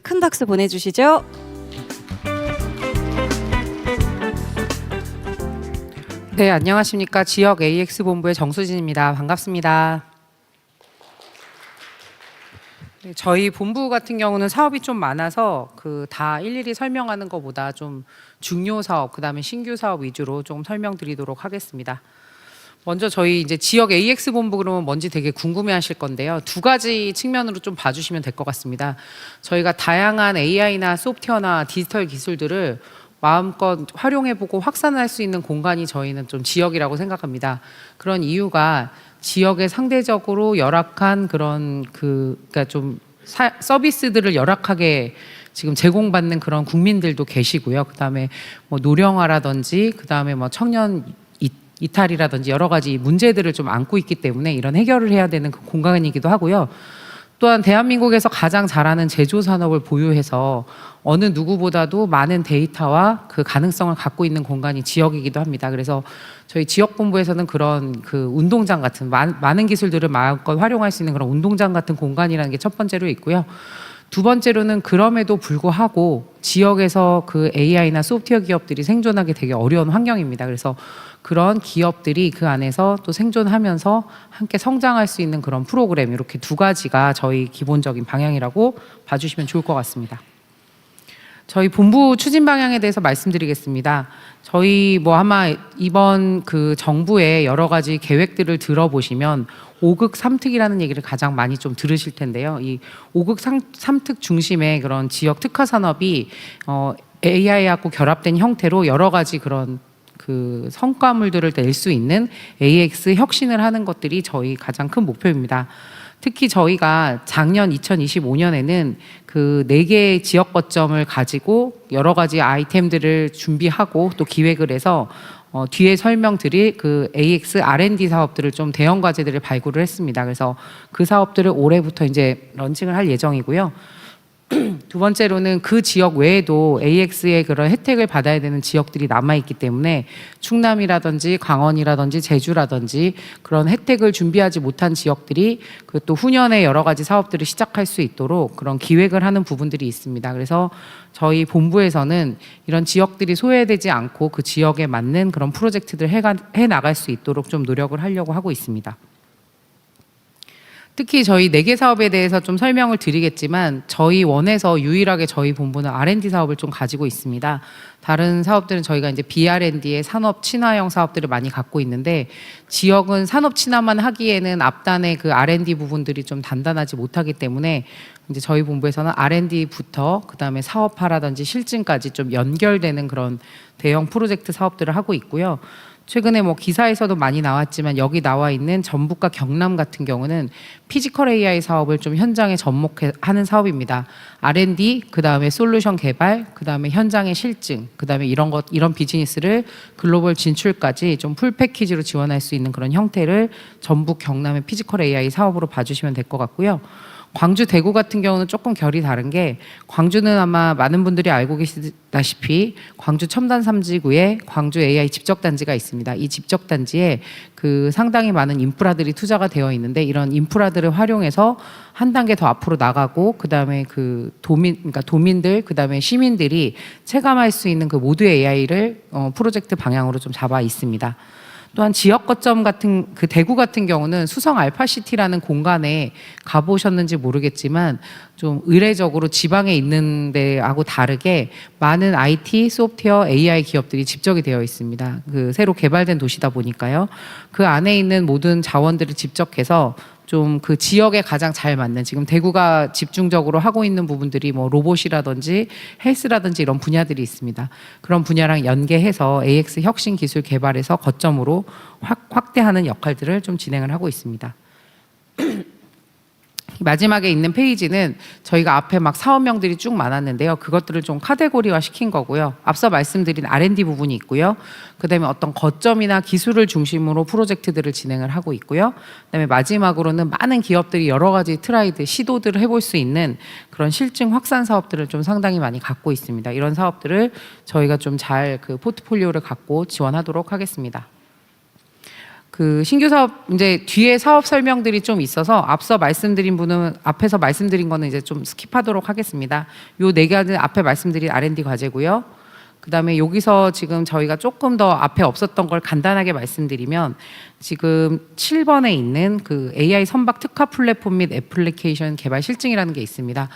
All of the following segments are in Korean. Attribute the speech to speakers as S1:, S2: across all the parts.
S1: 큰 박수 보내주시죠.
S2: 네, 안녕하십니까. 지역 AX 본부의 정수진입니다. 반갑습니다. 네, 저희 본부 같은 경우는 사업이 좀 많아서 그 다 일일이 설명하는 것보다 좀 중요 사업, 그 다음에 신규 사업 위주로 좀 설명드리도록 하겠습니다. 먼저 저희 이제 지역 AX 본부 그러면 뭔지 되게 궁금해하실 건데요. 두 가지 측면으로 좀 봐주시면 될 것 같습니다. 저희가 다양한 AI나 소프트웨어나 디지털 기술들을 마음껏 활용해보고 확산할 수 있는 공간이 저희는 좀 지역이라고 생각합니다. 그런 이유가 지역에 상대적으로 열악한 그런 그 그러니까 좀 사- 서비스들을 열악하게 지금 제공받는 그런 국민들도 계시고요. 그다음에 뭐 노령화라든지 그다음에 뭐 청년 이- 이탈이라든지 여러 가지 문제들을 좀 안고 있기 때문에 이런 해결을 해야 되는 그 공간이기도 하고요. 또한 대한민국에서 가장 잘하는 제조 산업을 보유해서 어느 누구보다도 많은 데이터와 그 가능성을 갖고 있는 공간이 지역이기도 합니다. 그래서 저희 지역 본부에서는 그런 그 운동장 같은 많, 많은 기술들을 마음껏 활용할 수 있는 그런 운동장 같은 공간이라는 게 첫 번째로 있고요. 두 번째로는 그럼에도 불구하고 지역에서 그 AI나 소프트웨어 기업들이 생존하기 되게 어려운 환경입니다. 그래서 그런 기업들이 그 안에서 또 생존하면서 함께 성장할 수 있는 그런 프로그램 이렇게 두 가지가 저희 기본적인 방향이라고 봐주시면 좋을 것 같습니다. 저희 본부 추진 방향에 대해서 말씀드리겠습니다. 저희 뭐 아마 이번 그 정부의 여러 가지 계획들을 들어보시면 5극 3특이라는 얘기를 가장 많이 좀 들으실 텐데요. 이 5극 3특 중심의 그런 지역 특화 산업이 어 AI하고 결합된 형태로 여러 가지 그런 그 성과물들을 낼 수 있는 AX 혁신을 하는 것들이 저희 가장 큰 목표입니다. 특히 저희가 작년 2025년에는 그 네 개의 지역 거점을 가지고 여러 가지 아이템들을 준비하고 또 기획을 해서 어, 뒤에 설명드릴 그 AX R&D 사업들을 좀 대형 과제들을 발굴을 했습니다. 그래서 그 사업들을 올해부터 이제 런칭을 할 예정이고요. 두 번째로는 그 지역 외에도 AX의 그런 혜택을 받아야 되는 지역들이 남아 있기 때문에 충남이라든지 강원이라든지 제주라든지 그런 혜택을 준비하지 못한 지역들이 그 또 후년에 여러 가지 사업들을 시작할 수 있도록 그런 기획을 하는 부분들이 있습니다. 그래서 저희 본부에서는 이런 지역들이 소외되지 않고 그 지역에 맞는 그런 프로젝트들 해가, 해 나갈 수 있도록 좀 노력을 하려고 하고 있습니다. 특히 저희 네개 사업에 대해서 좀 설명을 드리겠지만 저희 원에서 유일하게 저희 본부는 R&D 사업을 좀 가지고 있습니다. 다른 사업들은 저희가 이제 BR&D의 산업 친화형 사업들을 많이 갖고 있는데 지역은 산업 친화만 하기에는 앞단의 그 R&D 부분들이 좀 단단하지 못하기 때문에 이제 저희 본부에서는 R&D부터 그다음에 사업화라든지 실증까지 좀 연결되는 그런 대형 프로젝트 사업들을 하고 있고요. 최근에 뭐 기사에서도 많이 나왔지만 여기 나와 있는 전북과 경남 같은 경우는 피지컬 AI 사업을 좀 현장에 접목하는 사업입니다. R&D 그다음에 솔루션 개발 그다음에 현장의 실증 그다음에 이런 것 이런 비즈니스를 글로벌 진출까지 좀 풀 패키지로 지원할 수 있는 그런 형태를 전북 경남의 피지컬 AI 사업으로 봐 주시면 될 것 같고요. 광주 대구 같은 경우는 조금 결이 다른 게 광주는 아마 많은 분들이 알고 계시다시피 광주 첨단 삼지구에 광주 AI 집적 단지가 있습니다. 이 집적 단지에 그 상당히 많은 인프라들이 투자가 되어 있는데 이런 인프라들을 활용해서 한 단계 더 앞으로 나가고 그다음에 그 도민 그러니까 도민들 그다음에 시민들이 체감할 수 있는 그 모두의 AI를 어, 프로젝트 방향으로 좀 잡아 있습니다. 또한 지역 거점 같은 그 대구 같은 경우는 수성 알파시티라는 공간에 가보셨는지 모르겠지만 좀 의례적으로 지방에 있는 데하고 다르게 많은 IT, 소프트웨어, AI 기업들이 집적이 되어 있습니다. 그 새로 개발된 도시다 보니까요. 그 안에 있는 모든 자원들을 집적해서 좀 그 지역에 가장 잘 맞는 지금 대구가 집중적으로 하고 있는 부분들이 뭐 로봇이라든지 헬스라든지 이런 분야들이 있습니다. 그런 분야랑 연계해서 AX 혁신 기술 개발에서 거점으로 확, 확대하는 역할들을 좀 진행을 하고 있습니다. 마지막에 있는 페이지는 저희가 앞에 막 사업명들이 쭉 많았는데요. 그것들을 좀 카테고리화 시킨 거고요. 앞서 말씀드린 R&D 부분이 있고요. 그다음에 어떤 거점이나 기술을 중심으로 프로젝트들을 진행을 하고 있고요. 그다음에 마지막으로는 많은 기업들이 여러 가지 트라이드 시도들을 해볼 수 있는 그런 실증 확산 사업들을 좀 상당히 많이 갖고 있습니다. 이런 사업들을 저희가 좀 잘 그 포트폴리오를 갖고 지원하도록 하겠습니다. 그 신규 사업 이제 뒤에 사업 설명들이 좀 있어서 앞서 말씀드린 분은 앞에서 말씀드린 거는 이제 좀 스킵하도록 하겠습니다. 요 네 가지 앞에 말씀드린 R&D 과제고요. 그다음에 여기서 지금 저희가 조금 더 앞에 없었던 걸 간단하게 말씀드리면 지금 7번에 있는 그 AI 선박 특화 플랫폼 및 애플리케이션 개발 실증이라는 게 있습니다.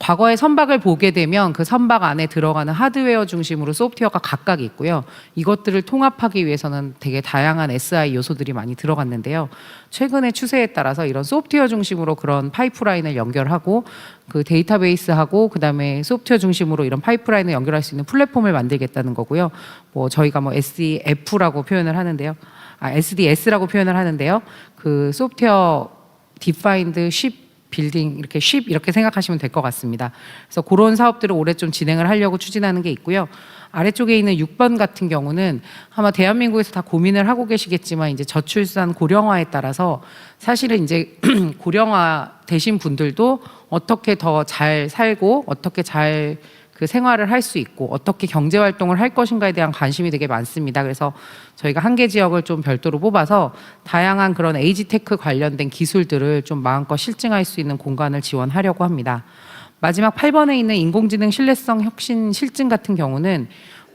S2: 과거에 선박을 보게 되면 그 선박 안에 들어가는 하드웨어 중심으로 소프트웨어가 각각 있고요. 이것들을 통합하기 위해서는 되게 다양한 SI 요소들이 많이 들어갔는데요. 최근의 추세에 따라서 이런 소프트웨어 중심으로 그런 파이프라인을 연결하고 그 데이터베이스하고 그다음에 소프트웨어 중심으로 이런 파이프라인을 연결할 수 있는 플랫폼을 만들겠다는 거고요. 뭐 저희가 뭐 SDF라고 표현을 하는데요. 아, SDS라고 표현을 하는데요. 그 소프트웨어 디파인드 쉽 빌딩 이렇게 쉽 이렇게 생각하시면 될 것 같습니다. 그래서 그런 사업들을 올해 좀 진행을 하려고 추진하는 게 있고요. 아래쪽에 있는 6번 같은 경우는 아마 대한민국에서 다 고민을 하고 계시겠지만 이제 저출산 고령화에 따라서 사실은 이제 고령화 되신 분들도 어떻게 더 잘 살고 어떻게 잘 그 생활을 할 수 있고 어떻게 경제 활동을 할 것인가에 대한 관심이 되게 많습니다. 그래서 저희가 한 개 지역을 좀 별도로 뽑아서 다양한 그런 에이지 테크 관련된 기술들을 좀 마음껏 실증할 수 있는 공간을 지원하려고 합니다. 마지막 8번에 있는 인공지능 신뢰성 혁신 실증 같은 경우는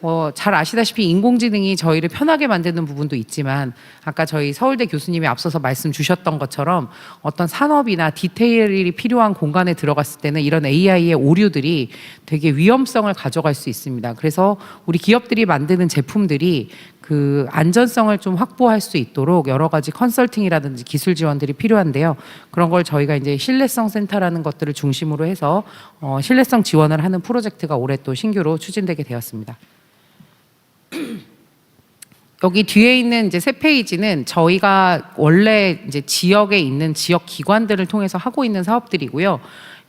S2: 어, 잘 아시다시피 인공지능이 저희를 편하게 만드는 부분도 있지만 아까 저희 서울대 교수님이 앞서서 말씀 주셨던 것처럼 어떤 산업이나 디테일이 필요한 공간에 들어갔을 때는 이런 AI의 오류들이 되게 위험성을 가져갈 수 있습니다. 그래서 우리 기업들이 만드는 제품들이 그 안전성을 좀 확보할 수 있도록 여러 가지 컨설팅이라든지 기술 지원들이 필요한데요. 그런 걸 저희가 이제 신뢰성 센터라는 것들을 중심으로 해서 어, 신뢰성 지원을 하는 프로젝트가 올해 또 신규로 추진되게 되었습니다. 여기 뒤에 있는 이제 세 페이지는 저희가 원래 이제 지역에 있는 지역 기관들을 통해서 하고 있는 사업들이고요.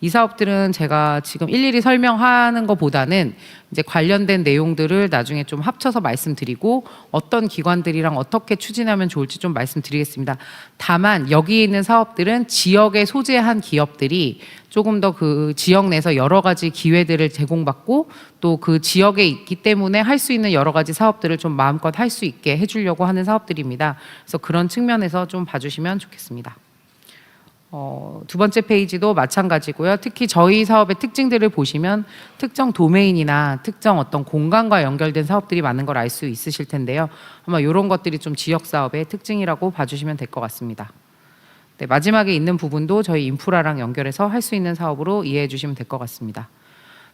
S2: 이 사업들은 제가 지금 일일이 설명하는 것보다는 이제 관련된 내용들을 나중에 좀 합쳐서 말씀드리고 어떤 기관들이랑 어떻게 추진하면 좋을지 좀 말씀드리겠습니다. 다만 여기 있는 사업들은 지역에 소재한 기업들이 조금 더 그 지역 내에서 여러 가지 기회들을 제공받고 또 그 지역에 있기 때문에 할 수 있는 여러 가지 사업들을 좀 마음껏 할 수 있게 해주려고 하는 사업들입니다. 그래서 그런 측면에서 좀 봐주시면 좋겠습니다. 어, 두 번째 페이지도 마찬가지고요. 특히 저희 사업의 특징들을 보시면 특정 도메인이나 특정 어떤 공간과 연결된 사업들이 많은 걸 알 수 있으실 텐데요. 아마 이런 것들이 좀 지역 사업의 특징이라고 봐주시면 될 것 같습니다. 네, 마지막에 있는 부분도 저희 인프라랑 연결해서 할 수 있는 사업으로 이해해 주시면 될 것 같습니다.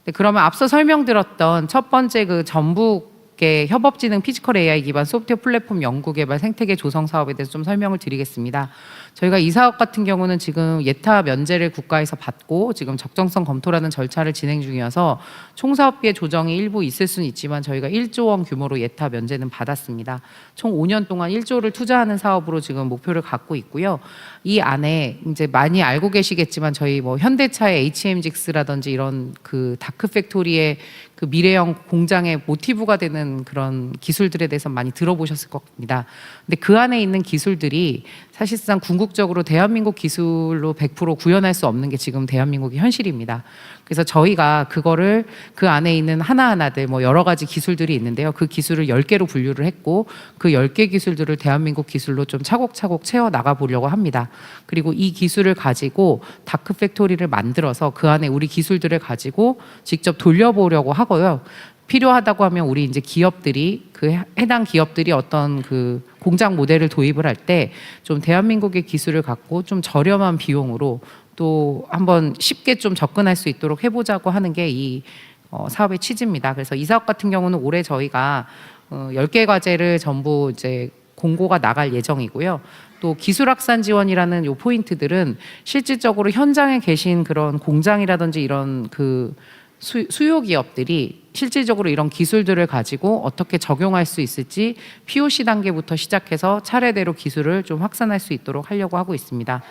S2: 네, 그러면 앞서 설명드렸던 첫 번째 그 전북의 협업지능 피지컬 AI 기반 소프트웨어 플랫폼 연구 개발 생태계 조성 사업에 대해서 좀 설명을 드리겠습니다. 저희가 이 사업 같은 경우는 지금 예타 면제를 국가에서 받고 지금 적정성 검토라는 절차를 진행 중이어서 총 사업비의 조정이 일부 있을 수는 있지만 저희가 1조 원 규모로 예타 면제는 받았습니다. 총 5년 동안 1조를 투자하는 사업으로 지금 목표를 갖고 있고요. 이 안에 이제 많이 알고 계시겠지만 저희 뭐 현대차의 HM직스라든지 이런 그 다크 팩토리의 그 미래형 공장의 모티브가 되는 그런 기술들에 대해서 많이 들어보셨을 겁니다. 근데 그 안에 있는 기술들이 사실상 궁극적으로 대한민국 기술로 100% 구현할 수 없는 게 지금 대한민국의 현실입니다. 그래서 저희가 그거를 그 안에 있는 하나하나들 뭐 여러 가지 기술들이 있는데요. 그 기술을 10개로 분류를 했고 그 10개 기술들을 대한민국 기술로 좀 차곡차곡 채워 나가 보려고 합니다. 그리고 이 기술을 가지고 다크 팩토리를 만들어서 그 안에 우리 기술들을 가지고 직접 돌려보려고 하고요. 필요하다고 하면 우리 이제 기업들이 그 해당 기업들이 어떤 그 공장 모델을 도입을 할 때 좀 대한민국의 기술을 갖고 좀 저렴한 비용으로 또 한번 쉽게 좀 접근할 수 있도록 해보자고 하는 게이 어, 사업의 취지입니다. 그래서 이 사업 같은 경우는 올해 저희가 어, 10개 과제를 전부 이제 공고가 나갈 예정이고요. 또 기술 확산 지원이라는 요 포인트들은 실질적으로 현장에 계신 그런 공장이라든지 이런 그 수, 수요 기업들이 실질적으로 이런 기술들을 가지고 어떻게 적용할 수 있을지 POC 단계부터 시작해서 차례대로 기술을 좀 확산할 수 있도록 하려고 하고 있습니다.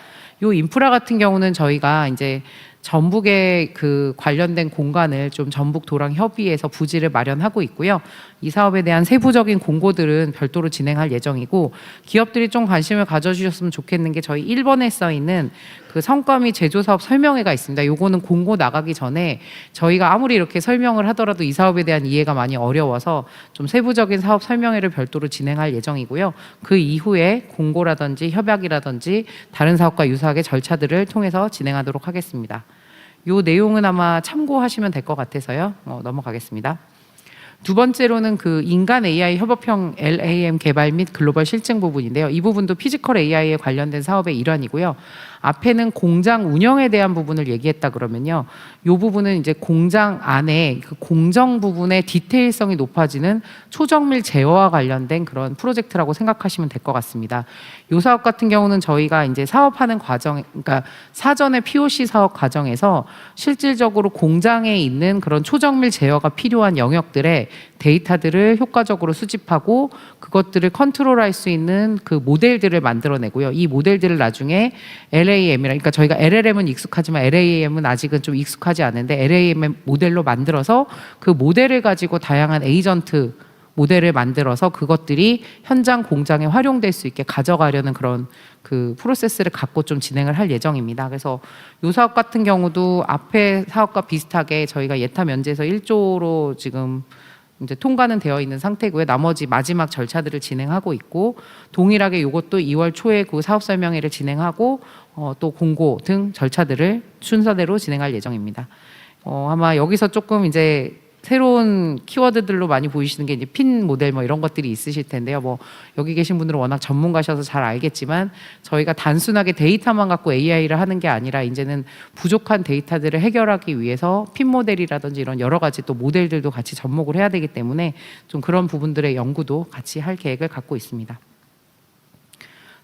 S2: 요 인프라 같은 경우는 저희가 이제 전북의 그 관련된 공간을 좀 전북 도랑 협의회에서 부지를 마련하고 있고요. 이 사업에 대한 세부적인 공고들은 별도로 진행할 예정이고 기업들이 좀 관심을 가져주셨으면 좋겠는 게 저희 1번에 써 있는 그 성과 및 제조 사업 설명회가 있습니다. 요거는 공고 나가기 전에 저희가 아무리 이렇게 설명을 하더라도 이 사업에 대한 이해가 많이 어려워서 좀 세부적인 사업 설명회를 별도로 진행할 예정이고요. 그 이후에 공고라든지 협약이라든지 다른 사업과 유사하게 절차들을 통해서 진행하도록 하겠습니다. 요 내용은 아마 참고하시면 될 것 같아서요. 어, 넘어가겠습니다. 두 번째로는 그 인간 AI 협업형 LAM 개발 및 글로벌 실증 부분인데요. 이 부분도 피지컬 AI에 관련된 사업의 일환이고요. 앞에는 공장 운영에 대한 부분을 얘기했다 그러면요. 이 부분은 이제 공장 안에 그 공정 부분의 디테일성이 높아지는 초정밀 제어와 관련된 그런 프로젝트라고 생각하시면 될 것 같습니다. 이 사업 같은 경우는 저희가 이제 사업하는 과정, 그러니까 사전에 POC 사업 과정에서 실질적으로 공장에 있는 그런 초정밀 제어가 필요한 영역들의 데이터들을 효과적으로 수집하고 그것들을 컨트롤할 수 있는 그 모델들을 만들어내고요. 이 모델들을 나중에 LAM이라 그러니까 저희가 LLM은 익숙하지만 LAM은 아직은 좀 익숙하지 않은데 LAM 모델로 만들어서 그 모델을 가지고 다양한 에이전트 모델을 만들어서 그것들이 현장 공장에 활용될 수 있게 가져가려는 그런 그 프로세스를 갖고 좀 진행을 할 예정입니다. 그래서 요 사업 같은 경우도 앞에 사업과 비슷하게 저희가 예타 면제에서 1조로 지금 이제 통과는 되어 있는 상태고요. 나머지 마지막 절차들을 진행하고 있고 동일하게 이것도 2월 초에 그 사업 설명회를 진행하고 어, 또 공고 등 절차들을 순서대로 진행할 예정입니다. 어, 아마 여기서 조금 이제 새로운 키워드들로 많이 보이시는 게 이제 핀 모델 뭐 이런 것들이 있으실 텐데요. 뭐 여기 계신 분들은 워낙 전문가셔서 잘 알겠지만 저희가 단순하게 데이터만 갖고 AI를 하는 게 아니라 이제는 부족한 데이터들을 해결하기 위해서 핀 모델이라든지 이런 여러 가지 또 모델들도 같이 접목을 해야 되기 때문에 좀 그런 부분들의 연구도 같이 할 계획을 갖고 있습니다.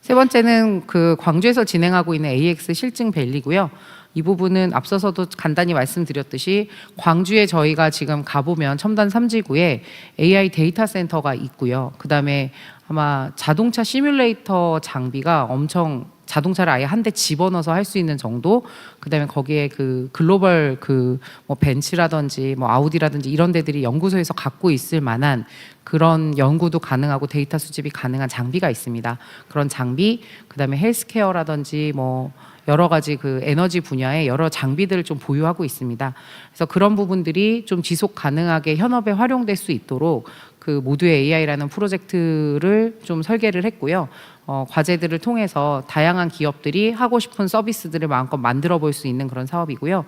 S2: 세 번째는 그 광주에서 진행하고 있는 AX 실증 밸리고요. 이 부분은 앞서서도 간단히 말씀드렸듯이 광주에 저희가 지금 가보면 첨단 삼지구에 AI 데이터 센터가 있고요. 그 다음에 아마 자동차 시뮬레이터 장비가 엄청 자동차를 아예 한 대 집어넣어서 할 수 있는 정도. 그다음에 거기에 그 글로벌 그 뭐 벤츠라든지 뭐 아우디라든지 이런 데들이 연구소에서 갖고 있을 만한 그런 연구도 가능하고 데이터 수집이 가능한 장비가 있습니다. 그런 장비, 그다음에 헬스케어라든지 뭐 여러 가지 그 에너지 분야의 여러 장비들을 좀 보유하고 있습니다. 그래서 그런 부분들이 좀 지속 가능하게 현업에 활용될 수 있도록 그 모두의 AI라는 프로젝트를 좀 설계를 했고요. 어, 과제들을 통해서 다양한 기업들이 하고 싶은 서비스들을 마음껏 만들어 볼 수 있는 그런 사업이고요.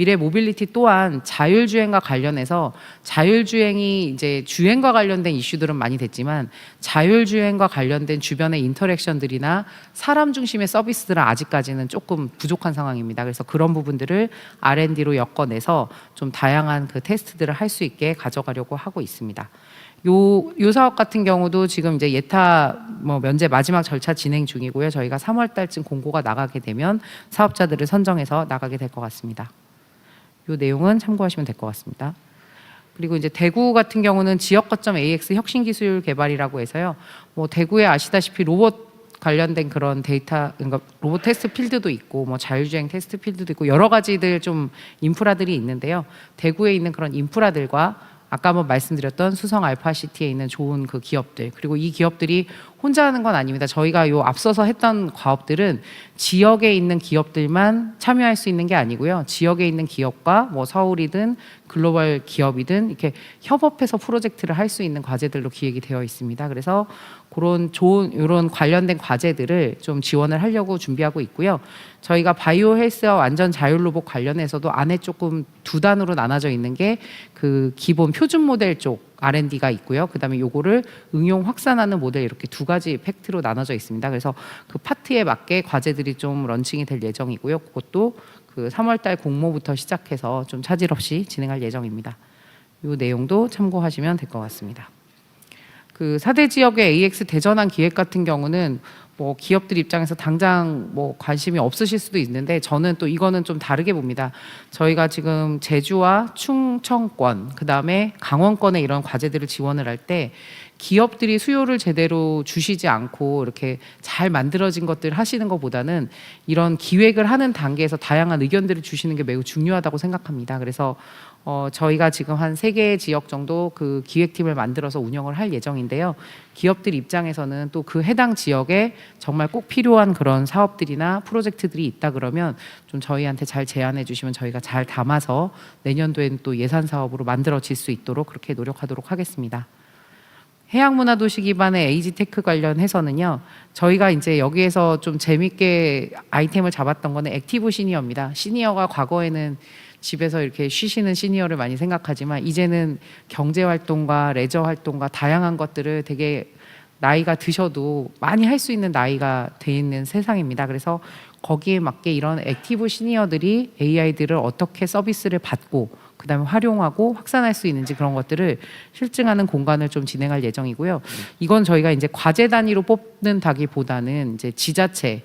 S2: 미래 모빌리티 또한 자율주행과 관련해서 자율주행이 이제 주행과 관련된 이슈들은 많이 됐지만 자율주행과 관련된 주변의 인터랙션들이나 사람 중심의 서비스들은 아직까지는 조금 부족한 상황입니다. 그래서 그런 부분들을 R&D로 엮어내서 좀 다양한 그 테스트들을 할 수 있게 가져가려고 하고 있습니다. 요, 요 사업 같은 경우도 지금 이제 예타 뭐 면제 마지막 절차 진행 중이고요. 저희가 3월 달쯤 공고가 나가게 되면 사업자들을 선정해서 나가게 될 것 같습니다. 요 내용은 참고하시면 될 것 같습니다. 그리고 이제 대구 같은 경우는 지역 거점 AX 혁신 기술 개발이라고 해서요. 뭐 대구에 아시다시피 로봇 관련된 그런 데이터 그러니까 로봇 테스트 필드도 있고 뭐 자율주행 테스트 필드도 있고 여러 가지들 좀 인프라들이 있는데요. 대구에 있는 그런 인프라들과 아까 한번 말씀드렸던 수성 알파시티에 있는 좋은 그 기업들 그리고 이 기업들이 혼자 하는 건 아닙니다. 저희가 요 앞서서 했던 과업들은 지역에 있는 기업들만 참여할 수 있는 게 아니고요. 지역에 있는 기업과 뭐 서울이든 글로벌 기업이든 이렇게 협업해서 프로젝트를 할 수 있는 과제들로 기획이 되어 있습니다. 그래서 그런 좋은 이런 관련된 과제들을 좀 지원을 하려고 준비하고 있고요. 저희가 바이오 헬스와 완전 자율 로봇 관련해서도 안에 조금 두 단으로 나눠져 있는 게 그 기본 표준 모델 쪽 R&D가 있고요. 그다음에 요거를 응용 확산하는 모델 이렇게 두 가지 팩트로 나눠져 있습니다. 그래서 그 파트에 맞게 과제들이 좀 런칭이 될 예정이고요. 그것도 그 3월 달 공모부터 시작해서 좀 차질 없이 진행할 예정입니다. 요 내용도 참고하시면 될 것 같습니다. 그 사대 지역의 AX 대전환 기획 같은 경우는 뭐 기업들 입장에서 당장 뭐 관심이 없으실 수도 있는데 저는 또 이거는 좀 다르게 봅니다. 저희가 지금 제주와 충청권 그다음에 강원권에 이런 과제들을 지원을 할 때 기업들이 수요를 제대로 주시지 않고 이렇게 잘 만들어진 것들 하시는 것보다는 이런 기획을 하는 단계에서 다양한 의견들을 주시는 게 매우 중요하다고 생각합니다. 그래서 어, 저희가 지금 한 세 개 지역 정도 그 기획팀을 만들어서 운영을 할 예정인데요. 기업들 입장에서는 또 그 해당 지역에 정말 꼭 필요한 그런 사업들이나 프로젝트들이 있다 그러면 좀 저희한테 잘 제안해 주시면 저희가 잘 담아서 내년도에는 또 예산 사업으로 만들어질 수 있도록 그렇게 노력하도록 하겠습니다. 해양문화도시 기반의 에이지테크 관련해서는요. 저희가 이제 여기에서 좀 재밌게 아이템을 잡았던 거는 액티브 시니어입니다. 시니어가 과거에는 집에서 이렇게 쉬시는 시니어를 많이 생각하지만 이제는 경제 활동과 레저 활동과 다양한 것들을 되게 나이가 드셔도 많이 할 수 있는 나이가 돼 있는 세상입니다. 그래서 거기에 맞게 이런 액티브 시니어들이 AI들을 어떻게 서비스를 받고 그다음에 활용하고 확산할 수 있는지 그런 것들을 실증하는 공간을 좀 진행할 예정이고요. 이건 저희가 이제 과제 단위로 뽑는 다기보다는 이제 지자체 의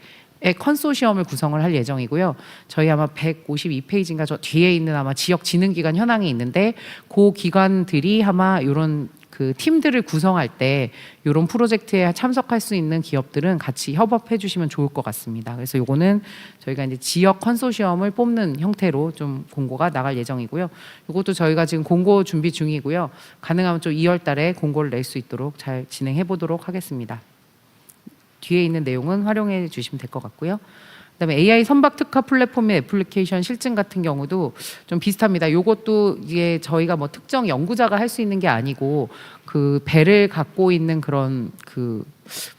S2: 컨소시엄을 구성을 할 예정이고요. 저희 아마 152페이지인가 저 뒤에 있는 아마 지역 진흥 기관 현황이 있는데 그 기관들이 아마 이런 그 팀들을 구성할 때 이런 프로젝트에 참석할 수 있는 기업들은 같이 협업해 주시면 좋을 것 같습니다. 그래서 요거는 저희가 이제 지역 컨소시엄을 뽑는 형태로 좀 공고가 나갈 예정이고요. 이것도 저희가 지금 공고 준비 중이고요. 가능하면 좀 2월 달에 공고를 낼 수 있도록 잘 진행해 보도록 하겠습니다. 뒤에 있는 내용은 활용해 주시면 될 것 같고요. 그다음에 AI 선박 특화 플랫폼 의 애플리케이션 실증 같은 경우도 좀 비슷합니다. 요것도 이게 저희가 뭐 특정 연구자가 할 수 있는 게 아니고 그 배를 갖고 있는 그런 그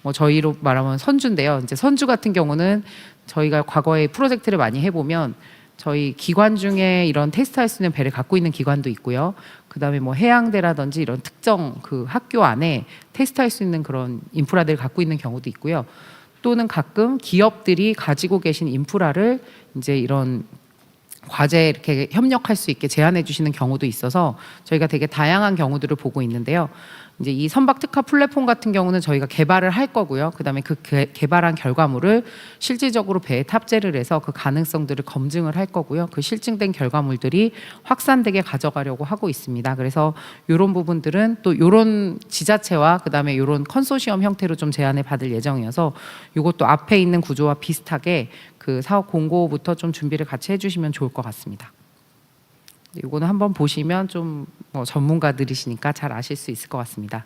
S2: 뭐 저희로 말하면 선주인데요. 이제 선주 같은 경우는 저희가 과거에 프로젝트를 많이 해보면 저희 기관 중에 이런 테스트할 수 있는 배를 갖고 있는 기관도 있고요. 그다음에 뭐 해양대라든지 이런 특정 그 학교 안에 테스트할 수 있는 그런 인프라들을 갖고 있는 경우도 있고요. 또는 가끔 기업들이 가지고 계신 인프라를 이제 이런 과제에 이렇게 협력할 수 있게 제안해 주시는 경우도 있어서 저희가 되게 다양한 경우들을 보고 있는데요. 이제 이 선박 특화 플랫폼 같은 경우는 저희가 개발을 할 거고요. 그다음에 그 개, 개발한 결과물을 실질적으로 배에 탑재를 해서 그 가능성들을 검증을 할 거고요. 그 실증된 결과물들이 확산되게 가져가려고 하고 있습니다. 그래서 이런 부분들은 또 이런 지자체와 그다음에 이런 컨소시엄 형태로 좀 제안을 받을 예정이어서 이것도 앞에 있는 구조와 비슷하게 그 사업 공고부터 좀 준비를 같이 해주시면 좋을 것 같습니다. 이거는 한번 보시면 좀 뭐 전문가들이시니까 잘 아실 수 있을 것 같습니다.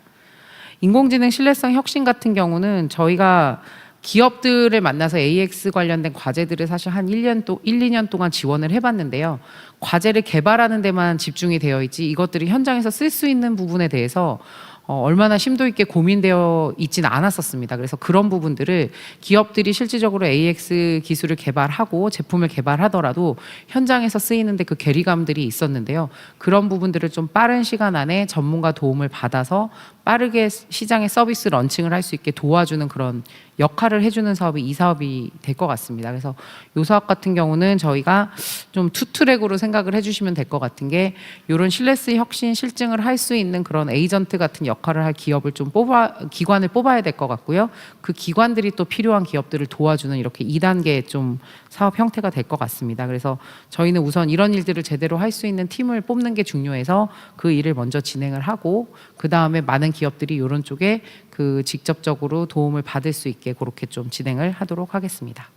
S2: 인공지능 신뢰성 혁신 같은 경우는 저희가 기업들을 만나서 AX 관련된 과제들을 사실 한 1년 또 1, 2년 동안 지원을 해봤는데요. 과제를 개발하는 데만 집중이 되어 있지 이것들이 현장에서 쓸 수 있는 부분에 대해서 어, 얼마나 심도 있게 고민되어 있지는 않았었습니다. 그래서 그런 부분들을 기업들이 실질적으로 AX 기술을 개발하고 제품을 개발하더라도 현장에서 쓰이는데 그 괴리감들이 있었는데요. 그런 부분들을 좀 빠른 시간 안에 전문가 도움을 받아서 빠르게 시장에 서비스 런칭을 할 수 있게 도와주는 그런 역할을 해주는 사업이 이 사업이 될 것 같습니다. 그래서 이 사업 같은 경우는 저희가 좀 투트랙으로 생각을 해주시면 될 것 같은 게 이런 실레스 혁신 실증을 할 수 있는 그런 에이전트 같은 역할을 할 기업을 좀 뽑아 기관을 뽑아야 될 것 같고요. 그 기관들이 또 필요한 기업들을 도와주는 이렇게 2단계 좀 사업 형태가 될 것 같습니다. 그래서 저희는 우선 이런 일들을 제대로 할 수 있는 팀을 뽑는 게 중요해서 그 일을 먼저 진행을 하고 그 다음에 많은 기업들이 이런 쪽에 그 직접적으로 도움을 받을 수 있게 그렇게 좀 진행을 하도록 하겠습니다.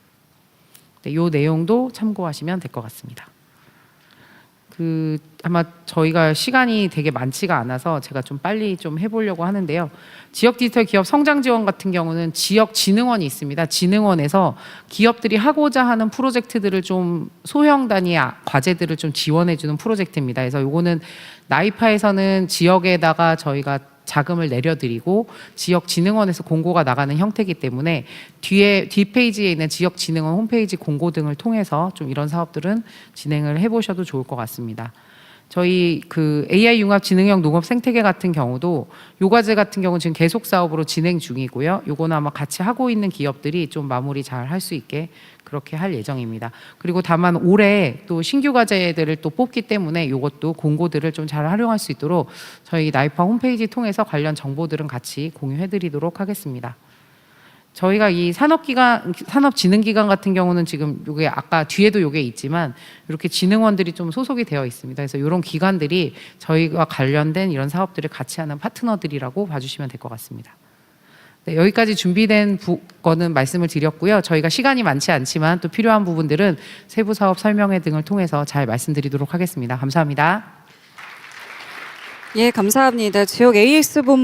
S2: 네, 이 내용도 참고하시면 될 것 같습니다. 그 아마 저희가 시간이 되게 많지가 않아서 제가 좀 빨리 좀 해보려고 하는데요. 지역 디지털 기업 성장 지원 같은 경우는 지역 진흥원이 있습니다. 진흥원에서 기업들이 하고자 하는 프로젝트들을 좀 소형 단위 아- 과제들을 좀 지원해주는 프로젝트입니다. 그래서 요거는 나이파에서는 지역에다가 저희가 자금을 내려드리고 지역 진흥원에서 공고가 나가는 형태이기 때문에 뒤에 뒷페이지에 있는 지역 진흥원 홈페이지 공고 등을 통해서 좀 이런 사업들은 진행을 해보셔도 좋을 것 같습니다. 저희 그 AI 융합 지능형 농업 생태계 같은 경우도 요 과제 같은 경우 지금 계속 사업으로 진행 중이고요. 요거는 아마 같이 하고 있는 기업들이 좀 마무리 잘 할 수 있게 그렇게 할 예정입니다. 그리고 다만 올해 또 신규 과제들을 또 뽑기 때문에 요것도 공고들을 좀 잘 활용할 수 있도록 저희 나이파 홈페이지 통해서 관련 정보들은 같이 공유해 드리도록 하겠습니다. 저희가 이 산업기관, 산업진흥기관 같은 경우는 지금 요게 아까 뒤에도 요게 있지만 이렇게 진흥원들이 좀 소속이 되어 있습니다. 그래서 이런 기관들이 저희가 관련된 이런 사업들을 같이 하는 파트너들이라고 봐주시면 될 것 같습니다. 네, 여기까지 준비된 부, 거는 말씀을 드렸고요. 저희가 시간이 많지 않지만 또 필요한 부분들은 세부 사업 설명회 등을 통해서 잘 말씀드리도록 하겠습니다. 감사합니다.
S1: 예, 감사합니다. 지역 AX 본